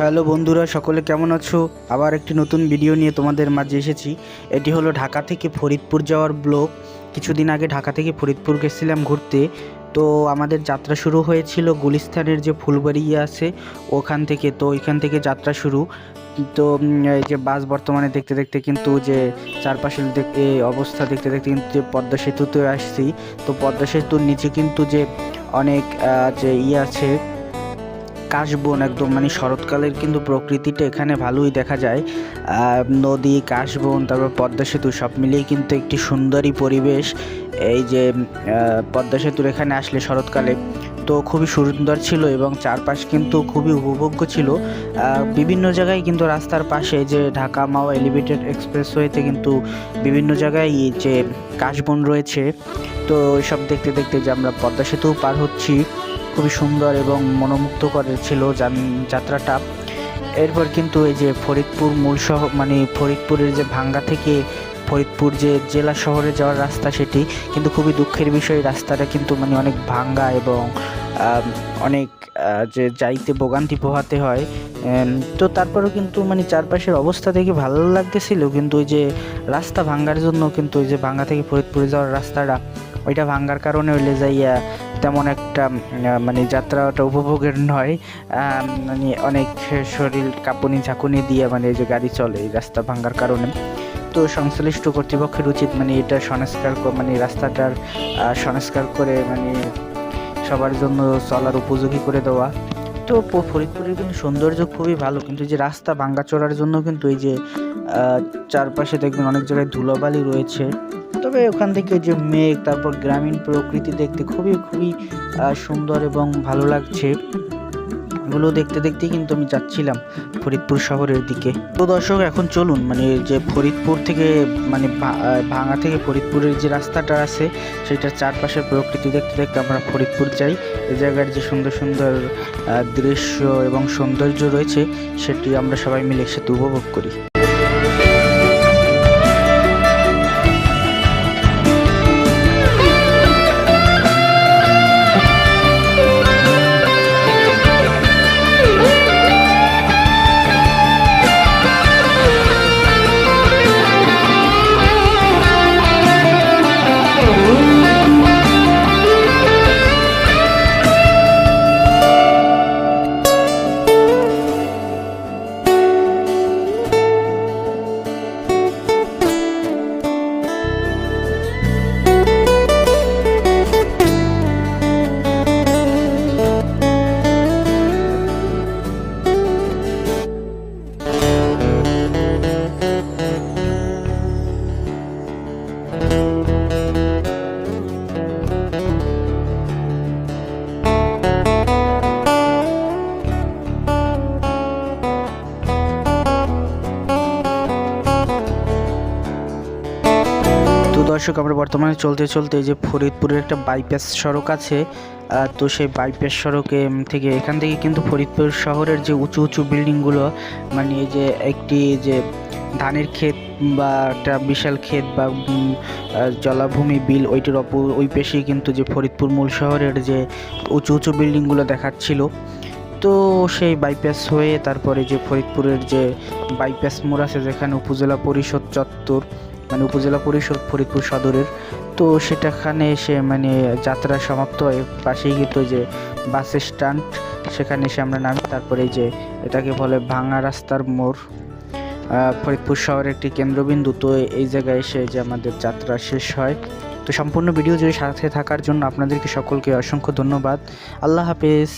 Hello বন্ধুরা, সকলে কেমন আছো? আবার একটি নতুন ভিডিও নিয়ে তোমাদের মাঝে এসেছি। এটি হলো ঢাকা থেকে ফরিদপুর যাওয়ার ব্লগ। কিছুদিন আগে ঢাকা থেকে ফরিদপুর গেছিলাম ঘুরতে। তো আমাদের যাত্রা শুরু হয়েছিল গুলিস্তানের যে ফুলবাড়ি আছে, ওখান থেকে। তো ওইখান থেকে যাত্রা শুরু। তো এই যে বাস বর্তমানে দেখতে দেখতে কিন্তু যে চারপাশের দেখতে অবস্থা দেখতে দেখতে কিন্তু যে পদ্মা সেতুতে আসছি। তো পদ্মা সেতুর নিচে কিন্তু যে অনেক যে ইয়ে আছে কাশবন একদম মানে শরৎকালের কিন্তু প্রকৃতিটা এখানে ভালোই দেখা যায়। নদী, কাশবন, তারপর পদ্মা সেতু সব মিলিয়ে কিন্তু একটি সুন্দরী পরিবেশ। এই যে পদ্মা সেতুর এখানে আসলে শরৎকালে তো খুবই সুন্দর ছিল এবং চারপাশ কিন্তু খুবই উপভোগ্য ছিল। বিভিন্ন জায়গায় কিন্তু রাস্তার পাশে যে ঢাকা মাওয়া এলিভেটেড এক্সপ্রেস এক্সপ্রেসওয়েতে কিন্তু বিভিন্ন জায়গায় যে কাশবন রয়েছে। তো সব দেখতে দেখতে যে আমরা পদ্মা সেতু পার হচ্ছি। খুবই সুন্দর এবং মনোমুগ্ধকর ছিল যাত্রাটা। এরপর কিন্তু এই যে ফরিদপুর মূল শহর মানে ফরিদপুরের যে ভাঙ্গা থেকে ফরিদপুর যে জেলা শহরে যাওয়ার রাস্তা সেটি কিন্তু খুবই দুঃখের বিষয়। রাস্তাটা কিন্তু মানে অনেক ভাঙ্গা এবং অনেক যে যাইতে ভোগান্তি পোহাতে হয়। তো তারপরেও কিন্তু মানে চারপাশের অবস্থা দেখে ভালো লাগতেছিল, কিন্তু ওই যে রাস্তা ভাঙ্গার জন্য কিন্তু ওই যে ভাঙ্গা থেকে ফরিদপুরে যাওয়ার রাস্তাটা, ওইটা ভাঙ্গার কারণে হইলে যাইয়া তেমন একটা মানে যাত্রাটা উপভোগের নয়। মানে অনেক শরীর কাঁপুনি ঝাঁকুনি দিয়ে মানে যে গাড়ি চলে রাস্তা ভাঙ্গার কারণে। তো সংশ্লিষ্ট কর্তৃপক্ষের উচিত মানে এটা সংস্কার মানে রাস্তাটার সংস্কার করে মানে সবার জন্য চলার উপযোগী করে দেওয়া। তো ফরিদপুরের কিন্তু সৌন্দর্য খুবই ভালো, কিন্তু যে রাস্তা ভাঙ্গা চড়ার জন্য কিন্তু এই যে চারপাশে দেখবেন অনেক জায়গায় ধুলোবালি রয়েছে। তবে ওখান থেকে যে মেঘ, তারপর গ্রামীণ প্রকৃতি দেখতে খুবই খুবই সুন্দর এবং ভালো লাগছে। এগুলো দেখতে দেখতে কিন্তু আমি যাচ্ছিলাম ফরিদপুর শহরের দিকে। তো দর্শক, এখন চলুন মানে যে ফরিদপুর থেকে মানে ভাঙা থেকে ফরিদপুরের যে রাস্তাটা আছে, সেটার চারপাশের প্রকৃতি দেখতে দেখতে আমরা ফরিদপুর যাই। এ জায়গার যে সুন্দর সুন্দর দৃশ্য এবং সৌন্দর্য রয়েছে, সেটি আমরা সবাই মিলে একসাথে উপভোগ করি। দর্শক, আমরা বর্তমানে চলতে চলতে যে ফরিদপুরের একটা বাইপাস সড়ক আছে তো সেই বাইপাস সড়কে থেকে এখান থেকে কিন্তু ফরিদপুর শহরের যে উঁচু উঁচু বিল্ডিংগুলো মানে এই যে একটি যে ধানের ক্ষেত বা একটা বিশাল ক্ষেত বা জলাভূমি বিল, ওইটির অপর, ওই পেশেই কিন্তু যে ফরিদপুর মূল শহরের যে উঁচু উঁচু বিল্ডিংগুলো দেখাচ্ছিল। তো সেই বাইপাস হয়ে তারপরে যে ফরিদপুরের যে বাইপাস মোড় আছে, যেখানে উপজেলা পরিষদ চত্বর মানে উপজেলা পরিষদ ফরিদপুর সদরের, তো সেটাখানে এসে মানে যাত্রা সমাপ্ত হয় পাশেই কিন্তু যে বাস স্ট্যান্ড সেখানে এসে আমরা নামি, তারপরে যে এটাকে বলে ভাঙা রাস্তার মোড়। ফরিদপুর শহরের একটি কেন্দ্রবিন্দু, তো এই জায়গায় এসে যে আমাদের যাত্রা শেষ হয়। তো সম্পূর্ণ ভিডিও জুড়ে সাথে থাকার জন্য আপনাদেরকে সকলকে অসংখ্য ধন্যবাদ। আল্লাহ হাফেজ।